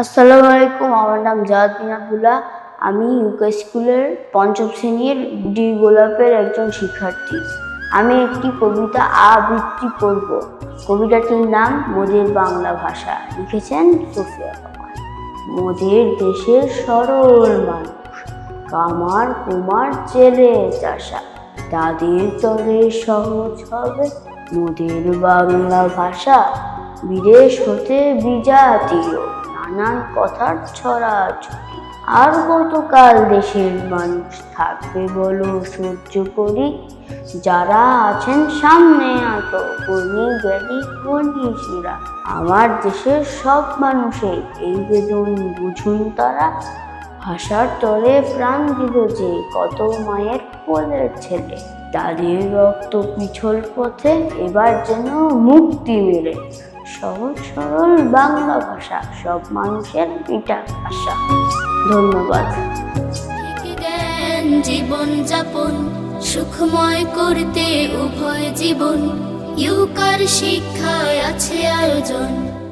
আসসালামু আলাইকুম, আমার নাম জাহাদ আবদুল্লাহ। আমি ইউকে স্কুলের পঞ্চম শ্রেণির ডি গোলাপের একজন শিক্ষার্থী। আমি একটি কবিতা আবৃত্তি করব কবিতাটির নাম মোদের বাংলা ভাষা। লিখেছেন সুফিয়া কামাল মোদের দেশের সরল মানুষ, কামার কুমার জেলে চাষা। তাদের তরে সহজ হবে মোদের বাংলা ভাষা। বিদেশ হতে বিজাতীয়। নানান কথার ছড়াছড়ি। আর গতকাল দেশের মানুষ থাকবে বলো সহ্য করি। যারা আছেন সামনে আত গুণী জ্ঞানী মনীষীরা আমার দেশের সব মানুষের এই বেদন বুঝুন তারা। ভাষার তরে প্রাণ দিল যে কত মায়ের কোলের ছেলে। তাদের রক্ত পিছল পথে এবার যেন মুক্তি মেলে। সহজ সরল বাংলা ভাষা, সব মানুষের পিতা ভাষা। ধন্যবাদ। জীবন যাপন, সুখময় করতে উভয় জীবন। ইউকার শিক্ষায় আছে আয়োজন।